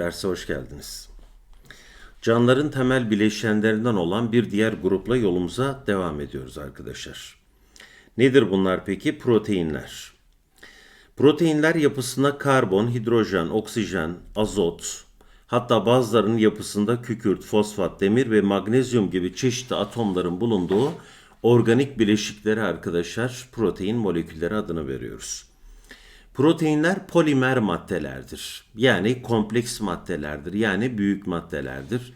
derse hoş geldiniz. Canlıların temel bileşenlerinden olan bir diğer grupla yolumuza devam ediyoruz arkadaşlar. Nedir bunlar peki? Proteinler. Proteinler yapısında karbon, hidrojen, oksijen, azot, hatta bazılarının yapısında kükürt, fosfat, demir ve magnezyum gibi çeşitli atomların bulunduğu organik bileşikleri arkadaşlar protein molekülleri adını veriyoruz. Proteinler polimer maddelerdir. Yani kompleks maddelerdir. Yani büyük maddelerdir.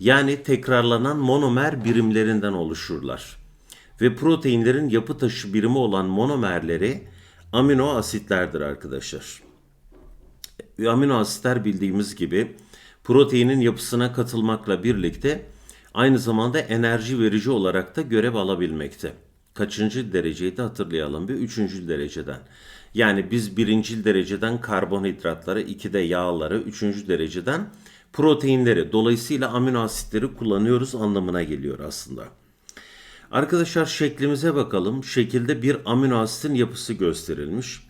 Yani tekrarlanan monomer birimlerinden oluşurlar. Ve proteinlerin yapı taşı birimi olan monomerleri amino asitlerdir arkadaşlar. Amino asitler bildiğimiz gibi proteinin yapısına katılmakla birlikte aynı zamanda enerji verici olarak da görev alabilmekte. Kaçıncı dereceyi de hatırlayalım bir üçüncü dereceden. Yani biz birinci dereceden karbonhidratları, ikide yağları, üçüncü dereceden proteinleri, dolayısıyla amino asitleri kullanıyoruz anlamına geliyor aslında. Arkadaşlar şeklimize bakalım. Şekilde bir amino asitin yapısı gösterilmiş.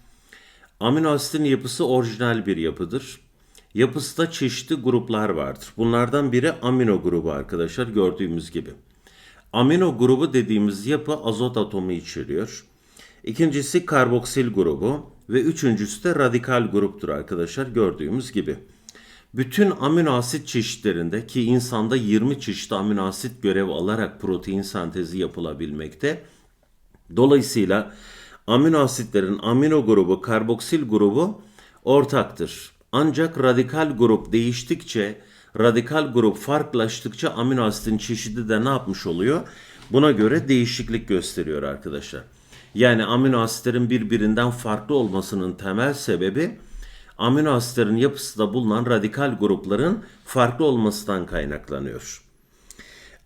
Amino asitin yapısı orijinal bir yapıdır. Yapısında çeşitli gruplar vardır. Bunlardan biri amino grubu arkadaşlar gördüğümüz gibi. Amino grubu dediğimiz yapı azot atomu içeriyor. İkincisi karboksil grubu ve üçüncüsü de radikal gruptur arkadaşlar gördüğümüz gibi. Bütün amino asit çeşitlerinde ki insanda 20 çeşit amino asit görev alarak protein sentezi yapılabilmekte. Dolayısıyla amino asitlerin amino grubu, karboksil grubu ortaktır. Ancak radikal grup değiştikçe, radikal grup farklılaştıkça amino asitin çeşidi de ne yapmış oluyor? Buna göre değişiklik gösteriyor arkadaşlar. Yani amino asitlerin birbirinden farklı olmasının temel sebebi amino asitlerin yapısında bulunan radikal grupların farklı olmasından kaynaklanıyor.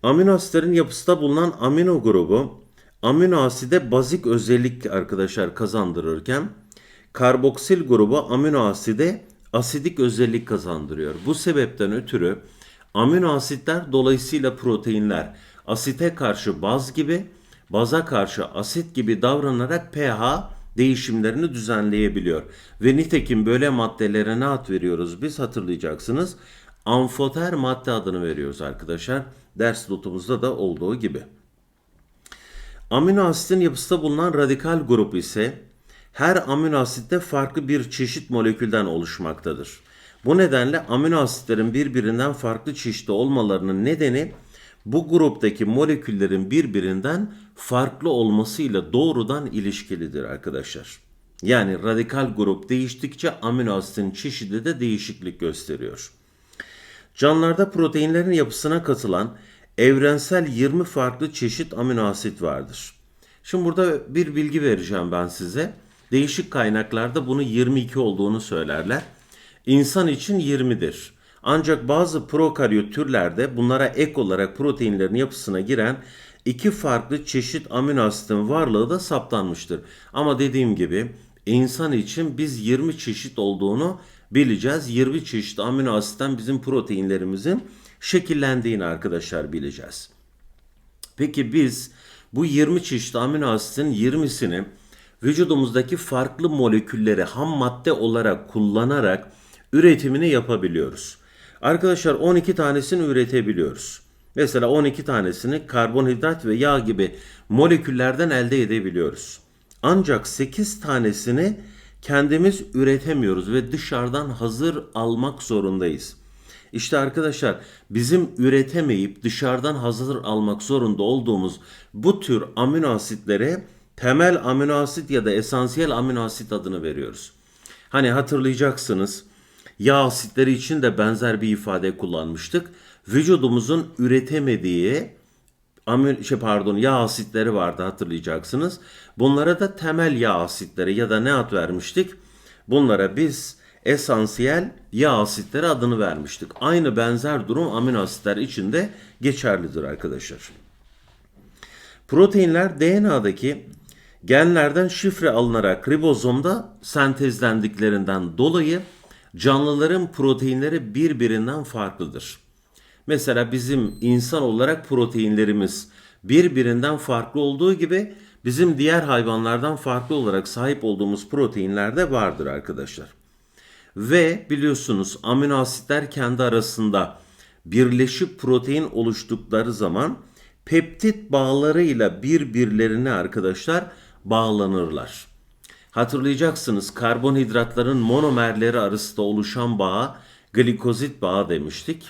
Amino asitlerin yapısında bulunan amino grubu amino aside bazik özellik arkadaşlar kazandırırken karboksil grubu amino aside asidik özellik kazandırıyor. Bu sebepten ötürü amino asitler dolayısıyla proteinler asite karşı baz gibi, baza karşı asit gibi davranarak pH değişimlerini düzenleyebiliyor. Ve nitekim böyle maddelere ne ad veriyoruz biz hatırlayacaksınız. Amfoter madde adını veriyoruz arkadaşlar. Ders notumuzda da olduğu gibi. Amino asitin yapısında bulunan radikal grup ise her amino asitte farklı bir çeşit molekülden oluşmaktadır. Bu nedenle amino asitlerin birbirinden farklı çeşitli olmalarının nedeni bu gruptaki moleküllerin birbirinden farklı olmasıyla doğrudan ilişkilidir arkadaşlar. Yani radikal grup değiştikçe amino asitin çeşidi de değişiklik gösteriyor. Canlılarda proteinlerin yapısına katılan evrensel 20 farklı çeşit amino asit vardır. Şimdi burada bir bilgi vereceğim ben size. Değişik kaynaklarda bunu 22 olduğunu söylerler. İnsan için 20'dir. Ancak bazı prokaryot türlerde bunlara ek olarak proteinlerin yapısına giren iki farklı çeşit amino asitin varlığı da saptanmıştır. Ama dediğim gibi insan için biz 20 çeşit olduğunu bileceğiz. 20 çeşit amino asitten bizim proteinlerimizin şekillendiğini arkadaşlar bileceğiz. Peki biz bu 20 çeşit amino asitin 20'sini vücudumuzdaki farklı molekülleri ham madde olarak kullanarak üretimini yapabiliyoruz. Arkadaşlar 12 tanesini üretebiliyoruz. Mesela 12 tanesini karbonhidrat ve yağ gibi moleküllerden elde edebiliyoruz. Ancak 8 tanesini kendimiz üretemiyoruz ve dışarıdan hazır almak zorundayız. İşte arkadaşlar bizim üretemeyip dışarıdan hazır almak zorunda olduğumuz bu tür amino asitlere temel amino asit ya da esansiyel amino asit adını veriyoruz. Hani hatırlayacaksınız yağ asitleri için de benzer bir ifade kullanmıştık. Vücudumuzun üretemediği amin şey pardon yağ asitleri vardı hatırlayacaksınız. Bunlara da temel yağ asitleri ya da ne ad vermiştik? Bunlara biz esansiyel yağ asitleri adını vermiştik. Aynı benzer durum amino asitler için de geçerlidir arkadaşlar. Proteinler DNA'daki genlerden şifre alınarak ribozomda sentezlendiklerinden dolayı canlıların proteinleri birbirinden farklıdır. Mesela bizim insan olarak proteinlerimiz birbirinden farklı olduğu gibi bizim diğer hayvanlardan farklı olarak sahip olduğumuz proteinler de vardır arkadaşlar. Ve biliyorsunuz amino asitler kendi arasında birleşip protein oluştukları zaman peptit bağlarıyla birbirlerine arkadaşlar bağlanırlar. Hatırlayacaksınız karbonhidratların monomerleri arasında oluşan bağa glikozit bağı demiştik.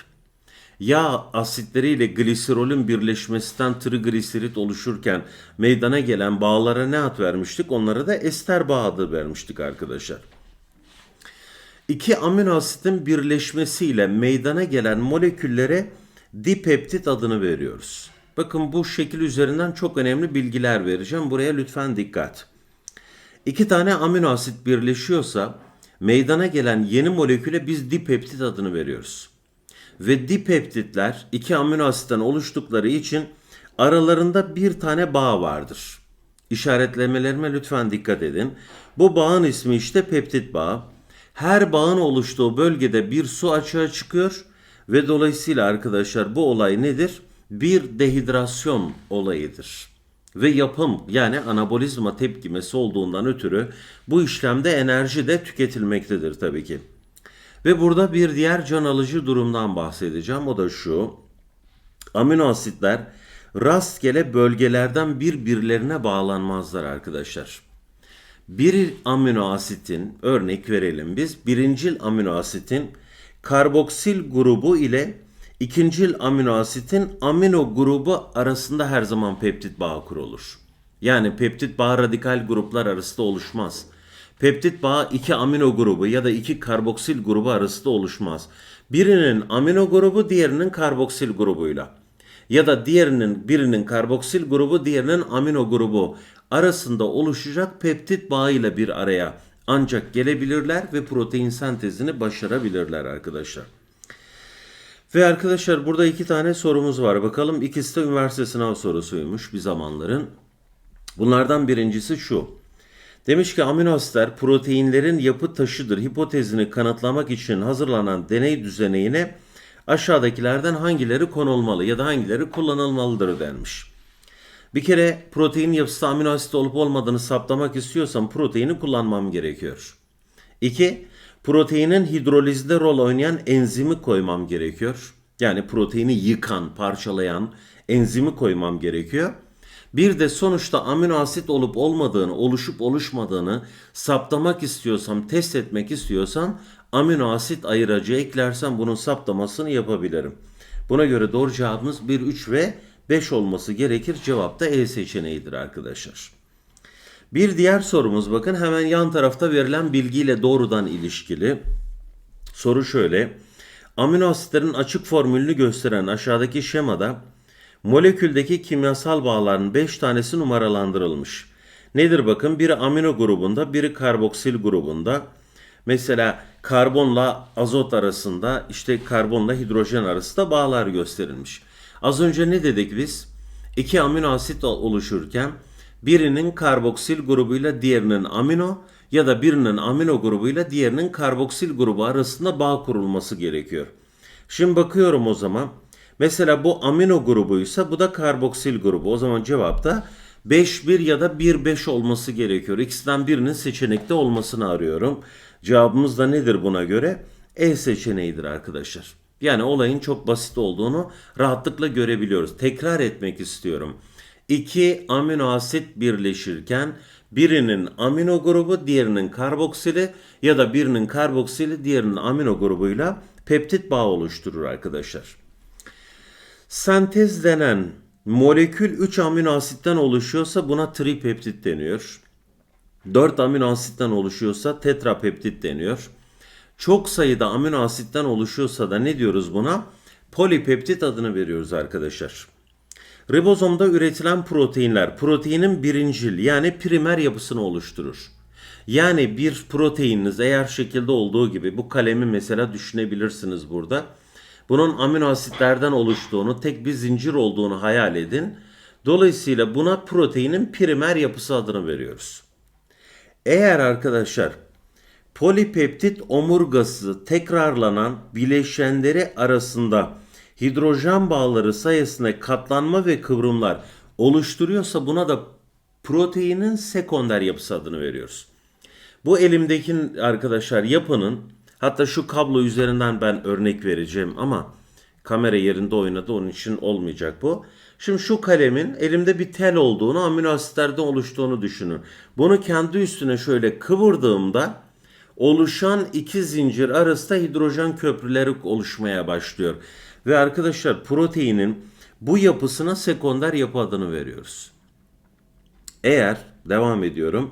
Yağ asitleriyle gliserolün birleşmesinden trigliserit oluşurken meydana gelen bağlara ne ad vermiştik? Onlara da ester bağı adı vermiştik arkadaşlar. İki amino asitin birleşmesiyle meydana gelen moleküllere dipeptit adını veriyoruz. Bakın bu şekil üzerinden çok önemli bilgiler vereceğim. Buraya lütfen dikkat. İki tane amino asit birleşiyorsa meydana gelen yeni moleküle biz dipeptit adını veriyoruz. Ve dipeptitler iki amino asitten oluştukları için aralarında bir tane bağ vardır. İşaretlemelerime lütfen dikkat edin. Bu bağın ismi işte peptit bağı. Her bağın oluştuğu bölgede bir su açığa çıkıyor ve dolayısıyla arkadaşlar bu olay nedir? Bir dehidrasyon olayıdır. Ve yapım yani anabolizma tepkimesi olduğundan ötürü bu işlemde enerji de tüketilmektedir tabii ki. Ve burada bir diğer can alıcı durumdan bahsedeceğim. O da şu. Amino asitler rastgele bölgelerden birbirlerine bağlanmazlar arkadaşlar. Bir amino asitin örnek verelim biz birincil amino asitin karboksil grubu ile ikincil amino asitin amino grubu arasında her zaman peptit bağı kurulur. Yani peptit bağı radikal gruplar arasında oluşmaz. Peptit bağı iki amino grubu ya da iki karboksil grubu arasında oluşmaz. Birinin amino grubu diğerinin karboksil grubuyla ya da diğerinin birinin karboksil grubu diğerinin amino grubu arasında oluşacak peptit bağıyla bir araya ancak gelebilirler ve protein sentezini başarabilirler arkadaşlar. Ve arkadaşlar burada iki tane sorumuz var. Bakalım ikisi de üniversite sınav sorusuymuş bir zamanların. Bunlardan birincisi şu. Demiş ki amino asitler proteinlerin yapı taşıdır hipotezini kanıtlamak için hazırlanan deney düzenine aşağıdakilerden hangileri konulmalı ya da hangileri kullanılmalıdır denmiş. Bir kere protein yapısı amino asit olup olmadığını saptamak istiyorsam proteini kullanmam gerekiyor. İki, proteinin hidrolizde rol oynayan enzimi koymam gerekiyor. Yani proteini yıkan, parçalayan enzimi koymam gerekiyor. Bir de sonuçta amino asit olup olmadığını, oluşup oluşmadığını saptamak istiyorsam, test etmek istiyorsam amino asit ayıracı eklersem bunun saptamasını yapabilirim. Buna göre doğru cevabımız 1, 3 ve 5 olması gerekir. Cevap da E seçeneğidir arkadaşlar. Bir diğer sorumuz bakın hemen yan tarafta verilen bilgiyle doğrudan ilişkili. Soru şöyle. Amino asitlerin açık formülünü gösteren aşağıdaki şemada moleküldeki kimyasal bağların 5 tanesi numaralandırılmış. Nedir bakın? Biri amino grubunda, biri karboksil grubunda. Mesela karbonla azot arasında, işte karbonla hidrojen arasında bağlar gösterilmiş. Az önce ne dedik biz? İki amino asit oluşurken birinin karboksil grubuyla diğerinin amino ya da birinin amino grubuyla diğerinin karboksil grubu arasında bağ kurulması gerekiyor. Şimdi bakıyorum o zaman. Mesela bu amino grubuysa bu da karboksil grubu. O zaman cevap da 5-1 ya da 1-5 olması gerekiyor. İkisinden birinin seçenekte olmasını arıyorum. Cevabımız da nedir buna göre? E seçeneğidir arkadaşlar. Yani olayın çok basit olduğunu rahatlıkla görebiliyoruz. Tekrar etmek istiyorum. İki amino asit birleşirken birinin amino grubu diğerinin karboksili ya da birinin karboksili diğerinin amino grubuyla peptit bağı oluşturur arkadaşlar. Sentez denen molekül 3 amino asitten oluşuyorsa buna tripeptit deniyor. 4 amino asitten oluşuyorsa tetrapeptit deniyor. Çok sayıda amino asitten oluşuyorsa da ne diyoruz buna? Polipeptit adını veriyoruz arkadaşlar. Ribozomda üretilen proteinler proteinin birincil yani primer yapısını oluşturur. Yani bir proteininiz eğer şekilde olduğu gibi bu kalemi mesela düşünebilirsiniz burada. Bunun amino asitlerden oluştuğunu, tek bir zincir olduğunu hayal edin. Dolayısıyla buna proteinin primer yapısı adını veriyoruz. Eğer arkadaşlar polipeptit omurgası tekrarlanan bileşenleri arasında hidrojen bağları sayesinde katlanma ve kıvrımlar oluşturuyorsa buna da proteinin sekonder yapısı adını veriyoruz. Bu elimdeki arkadaşlar yapının Hatta şu kablo üzerinden ben örnek vereceğim ama kamera yerinde oynadı onun için olmayacak bu. Şimdi şu kalemin elimde bir tel olduğunu, amino asitlerden oluştuğunu düşünün. Bunu kendi üstüne şöyle kıvırdığımda oluşan iki zincir arasında hidrojen köprüleri oluşmaya başlıyor. Ve arkadaşlar proteinin bu yapısına sekonder yapı adını veriyoruz. Eğer devam ediyorum.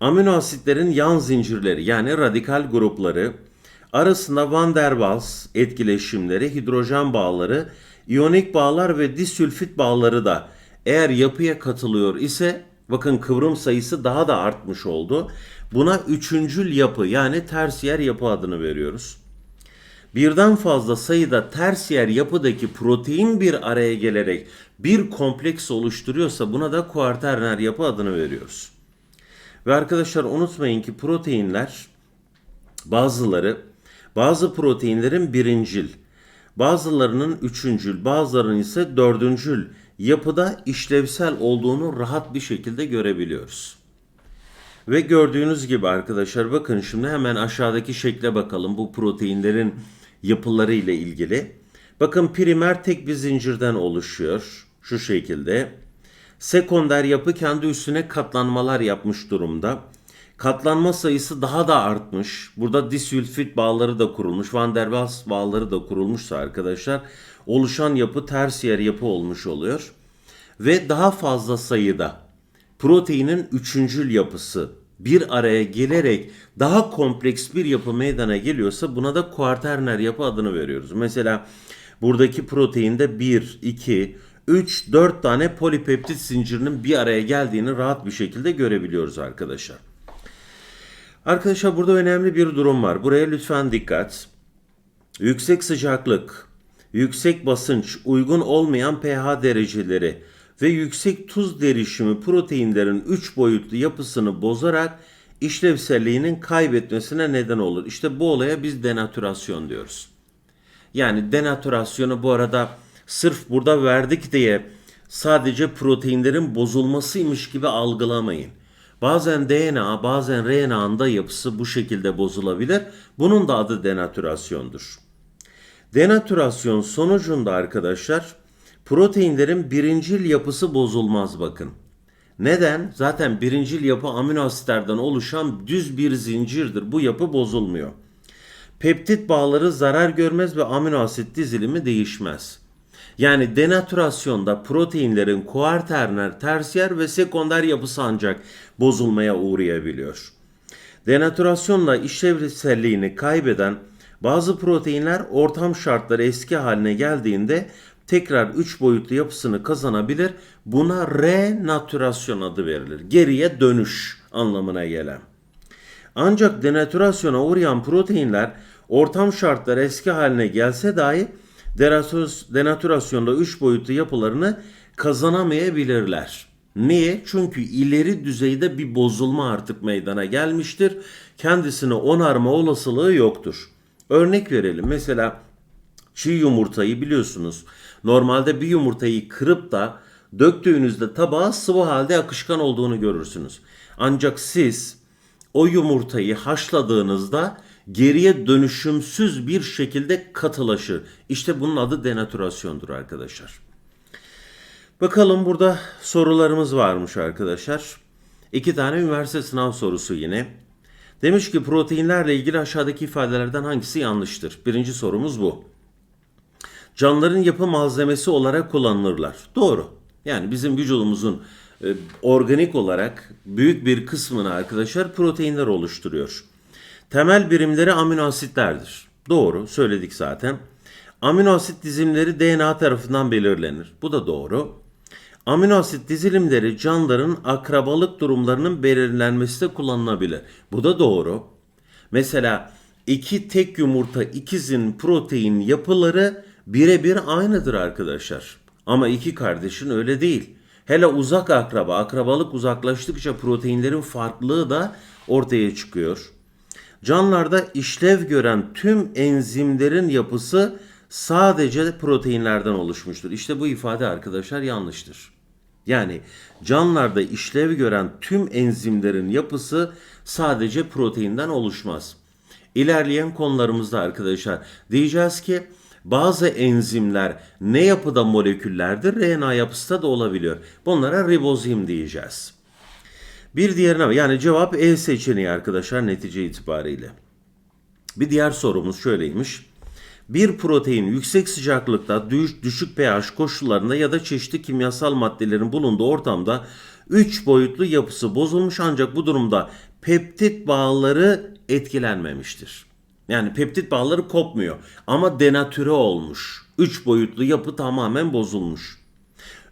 Amino asitlerin yan zincirleri yani radikal grupları arasında Van der Waals etkileşimleri, hidrojen bağları, iyonik bağlar ve disülfit bağları da eğer yapıya katılıyor ise bakın kıvrım sayısı daha da artmış oldu. Buna üçüncül yapı yani tersiyer yapı adını veriyoruz. Birden fazla sayıda tersiyer yapıdaki protein bir araya gelerek bir kompleks oluşturuyorsa buna da kuarterner yapı adını veriyoruz. Ve arkadaşlar unutmayın ki proteinler bazıları bazı proteinlerin birincil, bazılarının üçüncül, bazılarının ise dördüncül yapıda işlevsel olduğunu rahat bir şekilde görebiliyoruz. Ve gördüğünüz gibi arkadaşlar bakın şimdi hemen aşağıdaki şekle bakalım bu proteinlerin yapıları ile ilgili. Bakın primer tek bir zincirden oluşuyor şu şekilde. Sekonder yapı kendi üstüne katlanmalar yapmış durumda. Katlanma sayısı daha da artmış. Burada disülfit bağları da kurulmuş. Van der Waals bağları da kurulmuşsa arkadaşlar oluşan yapı tersiyer yapı olmuş oluyor. Ve daha fazla sayıda proteinin üçüncül yapısı bir araya gelerek daha kompleks bir yapı meydana geliyorsa buna da kuarterner yapı adını veriyoruz. Mesela buradaki proteinde 1, 2, 3, 4 tane polipeptit zincirinin bir araya geldiğini rahat bir şekilde görebiliyoruz arkadaşlar. Arkadaşlar burada önemli bir durum var. Buraya lütfen dikkat. Yüksek sıcaklık, yüksek basınç, uygun olmayan pH dereceleri ve yüksek tuz derişimi proteinlerin 3 boyutlu yapısını bozarak işlevselliğinin kaybetmesine neden olur. İşte bu olaya biz denatürasyon diyoruz. Yani denatürasyonu bu arada sırf burada verdik diye sadece proteinlerin bozulmasıymış gibi algılamayın. Bazen DNA, bazen RNA'nın da yapısı bu şekilde bozulabilir. Bunun da adı denatürasyondur. Denatürasyon sonucunda arkadaşlar proteinlerin birincil yapısı bozulmaz bakın. Neden? Zaten birincil yapı amino asitlerden oluşan düz bir zincirdir. Bu yapı bozulmuyor. Peptit bağları zarar görmez ve amino asit dizilimi değişmez. Yani denatürasyonda proteinlerin kuarterner, tersiyer ve sekonder yapısı ancak bozulmaya uğrayabiliyor. Denatürasyonla işlevselliğini kaybeden bazı proteinler ortam şartları eski haline geldiğinde tekrar 3 boyutlu yapısını kazanabilir. Buna renatürasyon adı verilir. Geriye dönüş anlamına gelen. Ancak denatürasyona uğrayan proteinler ortam şartları eski haline gelse dahi denatürasyonda 3 boyutlu yapılarını kazanamayabilirler. Niye? Çünkü ileri düzeyde bir bozulma artık meydana gelmiştir. Kendisini onarma olasılığı yoktur. Örnek verelim. Mesela çiğ yumurtayı biliyorsunuz. Normalde bir yumurtayı kırıp da döktüğünüzde tabağa sıvı halde akışkan olduğunu görürsünüz. Ancak siz o yumurtayı haşladığınızda geriye dönüşümsüz bir şekilde katılaşır. İşte bunun adı denatürasyondur arkadaşlar. Bakalım burada sorularımız varmış arkadaşlar. İki tane üniversite sınav sorusu yine. Demiş ki proteinlerle ilgili aşağıdaki ifadelerden hangisi yanlıştır? Birinci sorumuz bu. Canlıların yapı malzemesi olarak kullanılırlar. Doğru. Yani bizim vücudumuzun e, organik olarak büyük bir kısmını arkadaşlar proteinler oluşturuyor. Temel birimleri amino asitlerdir. Doğru, söyledik zaten. Amino asit dizimleri DNA tarafından belirlenir. Bu da doğru. Amino asit dizilimleri canlıların akrabalık durumlarının belirlenmesi de kullanılabilir. Bu da doğru. Mesela iki tek yumurta ikizin protein yapıları birebir aynıdır arkadaşlar. Ama iki kardeşin öyle değil. Hele uzak akraba, akrabalık uzaklaştıkça proteinlerin farklılığı da ortaya çıkıyor. Canlılarda işlev gören tüm enzimlerin yapısı sadece proteinlerden oluşmuştur. İşte bu ifade arkadaşlar yanlıştır. Yani canlılarda işlev gören tüm enzimlerin yapısı sadece proteinden oluşmaz. İlerleyen konularımızda arkadaşlar diyeceğiz ki bazı enzimler ne yapıda moleküllerdir? RNA yapısı da olabiliyor. Bunlara ribozim diyeceğiz. Bir diğerine yani cevap E seçeneği arkadaşlar netice itibariyle. Bir diğer sorumuz şöyleymiş. Bir protein yüksek sıcaklıkta düş- düşük pH koşullarında ya da çeşitli kimyasal maddelerin bulunduğu ortamda 3 boyutlu yapısı bozulmuş ancak bu durumda peptit bağları etkilenmemiştir. Yani peptit bağları kopmuyor ama denatüre olmuş. 3 boyutlu yapı tamamen bozulmuş.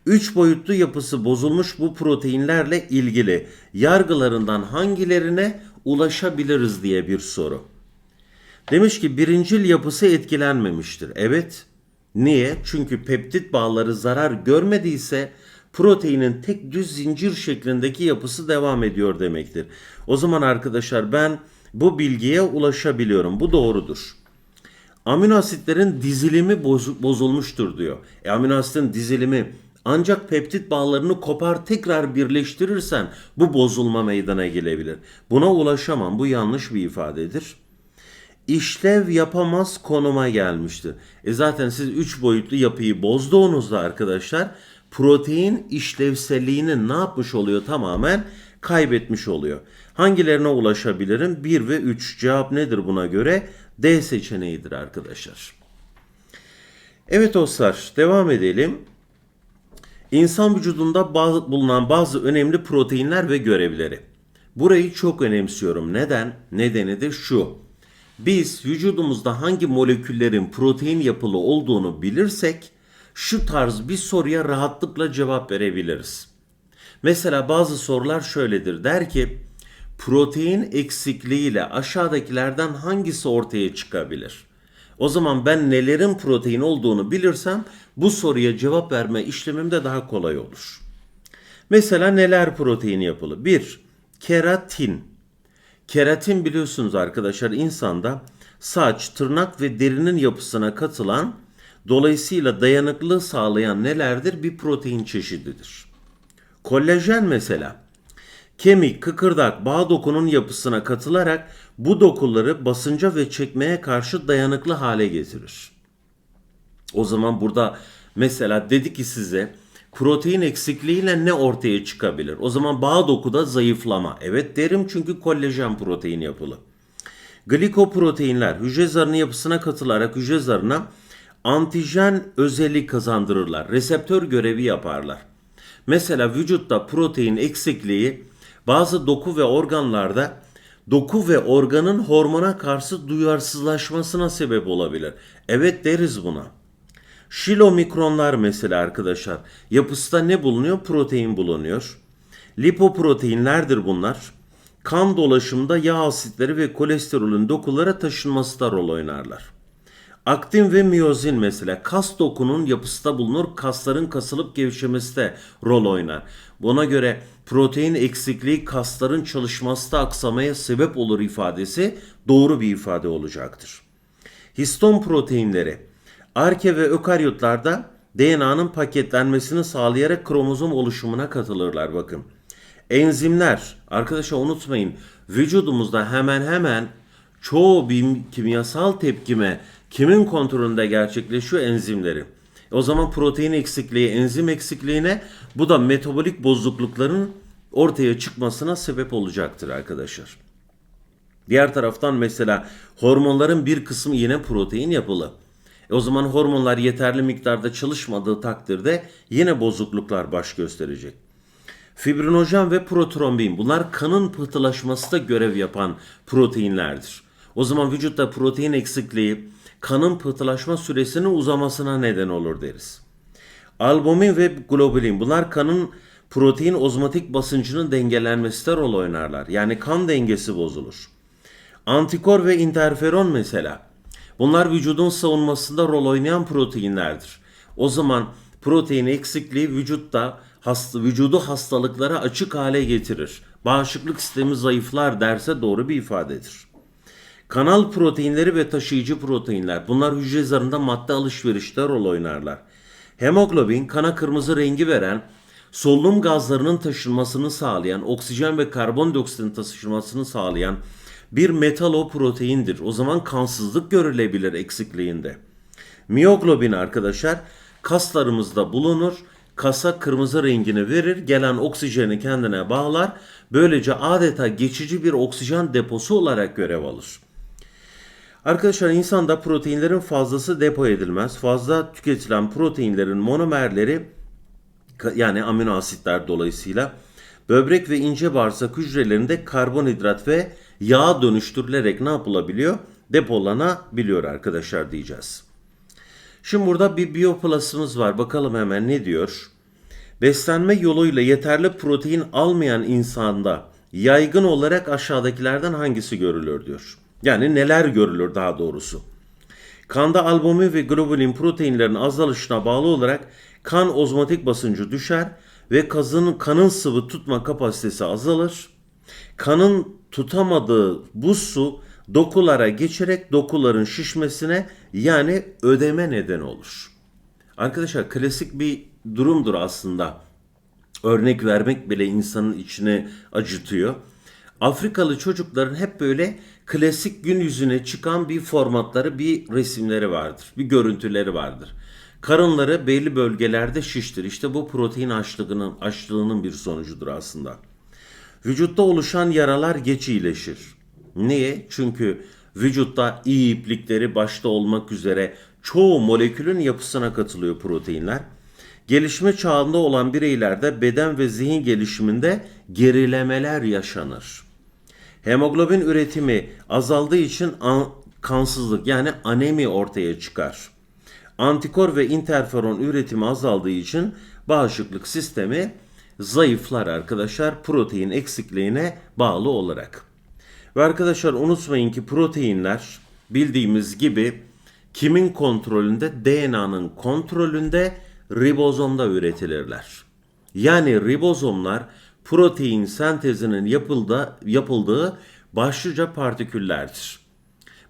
3 boyutlu yapısı bozulmuş bu proteinlerle ilgili yargılarından hangilerine ulaşabiliriz diye bir soru. Demiş ki birincil yapısı etkilenmemiştir. Evet. Niye? Çünkü peptit bağları zarar görmediyse proteinin tek düz zincir şeklindeki yapısı devam ediyor demektir. O zaman arkadaşlar ben bu bilgiye ulaşabiliyorum. Bu doğrudur. Amino asitlerin dizilimi bozu- bozulmuştur diyor. E amino asitin dizilimi ancak peptit bağlarını kopar tekrar birleştirirsen bu bozulma meydana gelebilir. Buna ulaşamam. Bu yanlış bir ifadedir işlev yapamaz konuma gelmiştir. E zaten siz 3 boyutlu yapıyı bozduğunuzda arkadaşlar protein işlevselliğini ne yapmış oluyor tamamen kaybetmiş oluyor. Hangilerine ulaşabilirim? 1 ve 3 cevap nedir buna göre? D seçeneğidir arkadaşlar. Evet dostlar devam edelim. İnsan vücudunda bazı, bulunan bazı önemli proteinler ve görevleri. Burayı çok önemsiyorum. Neden? Nedeni de şu. Biz vücudumuzda hangi moleküllerin protein yapılı olduğunu bilirsek şu tarz bir soruya rahatlıkla cevap verebiliriz. Mesela bazı sorular şöyledir. Der ki protein eksikliğiyle aşağıdakilerden hangisi ortaya çıkabilir? O zaman ben nelerin protein olduğunu bilirsem bu soruya cevap verme işlemim de daha kolay olur. Mesela neler protein yapılı? 1. Keratin. Keratin biliyorsunuz arkadaşlar insanda saç, tırnak ve derinin yapısına katılan dolayısıyla dayanıklılığı sağlayan nelerdir? Bir protein çeşididir. Kollajen mesela kemik, kıkırdak, bağ dokunun yapısına katılarak bu dokuları basınca ve çekmeye karşı dayanıklı hale getirir. O zaman burada mesela dedi ki size protein eksikliğiyle ne ortaya çıkabilir? O zaman bağ dokuda zayıflama. Evet derim çünkü kollajen protein yapılı. Glikoproteinler hücre zarının yapısına katılarak hücre zarına antijen özellik kazandırırlar. Reseptör görevi yaparlar. Mesela vücutta protein eksikliği bazı doku ve organlarda doku ve organın hormona karşı duyarsızlaşmasına sebep olabilir. Evet deriz buna. Şilomikronlar mesela arkadaşlar. Yapısında ne bulunuyor? Protein bulunuyor. Lipoproteinlerdir bunlar. Kan dolaşımında yağ asitleri ve kolesterolün dokulara taşınması da rol oynarlar. Aktin ve miyozin mesela kas dokunun yapısında bulunur. Kasların kasılıp gevşemesi de rol oynar. Buna göre protein eksikliği kasların çalışması da aksamaya sebep olur ifadesi doğru bir ifade olacaktır. Histon proteinleri arke ve ökaryotlarda DNA'nın paketlenmesini sağlayarak kromozom oluşumuna katılırlar bakın. Enzimler arkadaşlar unutmayın vücudumuzda hemen hemen çoğu bir kimyasal tepkime kimin kontrolünde gerçekleşiyor enzimleri. O zaman protein eksikliği, enzim eksikliğine bu da metabolik bozuklukların ortaya çıkmasına sebep olacaktır arkadaşlar. Diğer taraftan mesela hormonların bir kısmı yine protein yapılı. E o zaman hormonlar yeterli miktarda çalışmadığı takdirde yine bozukluklar baş gösterecek. Fibrinojen ve protrombin bunlar kanın pıhtılaşmasında görev yapan proteinlerdir. O zaman vücutta protein eksikliği kanın pıhtılaşma süresinin uzamasına neden olur deriz. Albumin ve globulin bunlar kanın protein ozmotik basıncının dengelenmesinde rol oynarlar. Yani kan dengesi bozulur. Antikor ve interferon mesela. Bunlar vücudun savunmasında rol oynayan proteinlerdir. O zaman protein eksikliği vücutta hasta, vücudu hastalıklara açık hale getirir. Bağışıklık sistemi zayıflar derse doğru bir ifadedir. Kanal proteinleri ve taşıyıcı proteinler. Bunlar hücre zarında madde alışverişte rol oynarlar. Hemoglobin kana kırmızı rengi veren, solunum gazlarının taşınmasını sağlayan, oksijen ve karbondioksitin taşınmasını sağlayan bir metaloproteindir. O zaman kansızlık görülebilir eksikliğinde. Miyoglobin arkadaşlar kaslarımızda bulunur. Kasa kırmızı rengini verir. Gelen oksijeni kendine bağlar. Böylece adeta geçici bir oksijen deposu olarak görev alır. Arkadaşlar insanda proteinlerin fazlası depo edilmez. Fazla tüketilen proteinlerin monomerleri yani amino asitler dolayısıyla böbrek ve ince bağırsak hücrelerinde karbonhidrat ve yağ dönüştürülerek ne yapılabiliyor? Depolanabiliyor arkadaşlar diyeceğiz. Şimdi burada bir biyoplasımız var. Bakalım hemen ne diyor? Beslenme yoluyla yeterli protein almayan insanda yaygın olarak aşağıdakilerden hangisi görülür diyor. Yani neler görülür daha doğrusu. Kanda albumin ve globulin proteinlerin azalışına bağlı olarak kan ozmotik basıncı düşer ve kazın kanın sıvı tutma kapasitesi azalır. Kanın tutamadığı bu su dokulara geçerek dokuların şişmesine yani ödeme neden olur. Arkadaşlar klasik bir durumdur aslında. Örnek vermek bile insanın içini acıtıyor. Afrikalı çocukların hep böyle klasik gün yüzüne çıkan bir formatları, bir resimleri vardır. Bir görüntüleri vardır. Karınları belli bölgelerde şiştir. İşte bu protein açlığının, açlığının bir sonucudur aslında. Vücutta oluşan yaralar geç iyileşir. Niye? Çünkü vücutta iyi iplikleri başta olmak üzere çoğu molekülün yapısına katılıyor proteinler. Gelişme çağında olan bireylerde beden ve zihin gelişiminde gerilemeler yaşanır. Hemoglobin üretimi azaldığı için an- kansızlık yani anemi ortaya çıkar. Antikor ve interferon üretimi azaldığı için bağışıklık sistemi zayıflar arkadaşlar protein eksikliğine bağlı olarak. Ve arkadaşlar unutmayın ki proteinler bildiğimiz gibi kimin kontrolünde? DNA'nın kontrolünde ribozomda üretilirler. Yani ribozomlar protein sentezinin yapıldığı, yapıldığı başlıca partiküllerdir.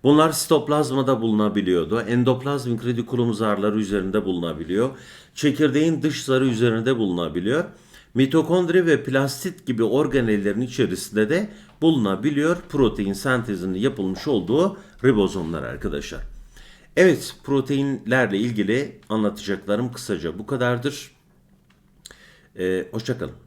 Bunlar sitoplazmada bulunabiliyordu. Endoplazmik retikulum zarları üzerinde bulunabiliyor. Çekirdeğin dış zarı üzerinde bulunabiliyor. Mitokondri ve plastit gibi organellerin içerisinde de bulunabiliyor. Protein sentezinin yapılmış olduğu ribozomlar arkadaşlar. Evet, proteinlerle ilgili anlatacaklarım kısaca bu kadardır. Ee, hoşçakalın.